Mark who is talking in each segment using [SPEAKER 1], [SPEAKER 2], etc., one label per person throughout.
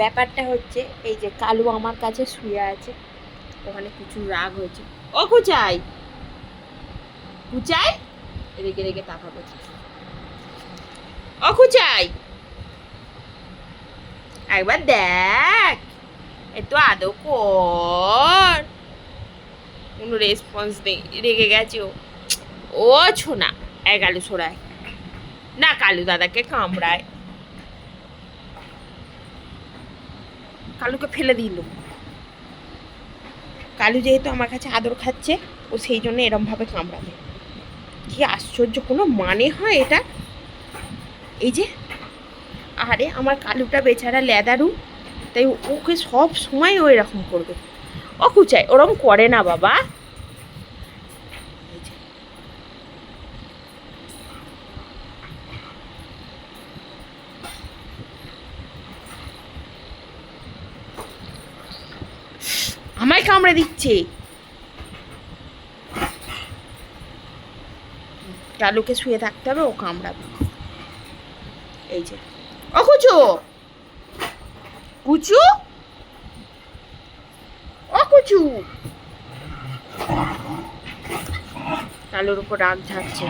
[SPEAKER 1] ব্যাপারটা হচ্ছে, এই যে কালু আমার কাছে শুয়ে আছে, ওখানে কিছু রাগ হয়েছে। ও কুচাই! কুচাই! রেগে রেগে তাকাবো ও একবার দেখ একটু আদৌ কর। কোনো রেসপন্স নেই, রেগে গেছে ও। ও ছোনা এক কালু সরায় না, কালু দাদাকে কামড়ায়। কালুকে ফেলে দিল। কালু যেহেতু আমার কাছে আদর খাচ্ছে, ও সেই জন্য এরমভাবে কামড়াবে। কি আশ্চর্য, কোনো মানে হয় এটা? এই যে, আরে আমার কালুটা বেচারা লেদারু, তাই ওকে সব সময় ও এরকম করবে। ও কুচায় ওরম করে না বাবা এই যে। আমায় কামড়ে দিচ্ছে। কালুকে শুয়ে থাকতে হবে, ও কামড়াবে। এই যে। ও কুচু! কুচু? ও কুচু! কালুর উপর রাগ ঝাড়ছে।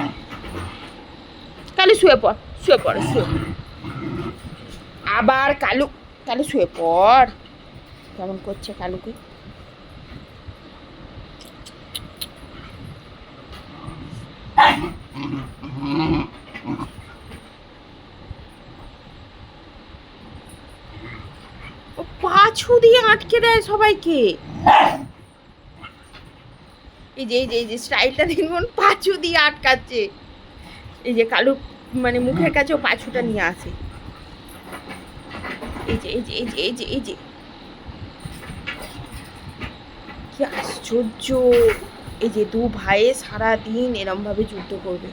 [SPEAKER 1] কালু শুয়ে পড় শুয়ে পড়, শুয়ে। আবার কালু কালু শুয়ে পড়। কেমন করছে কালুকে ও পাছু দিয়ে আটকে দেয় সবাইকে। এই যে এই যে এই যে, স্টাইলটা দেখুন পাছু দিয়ে আটকাচ্ছে। এই যে, কালু মানে মুখের কাছেও পাছুটা নিয়ে আসে। এই যে এই যে এই যে এই যে এই যে। কি আশ্চর্য। এই যে, দু ভাইয়ে সারাদিন এরম ভাবে যুদ্ধ করবে।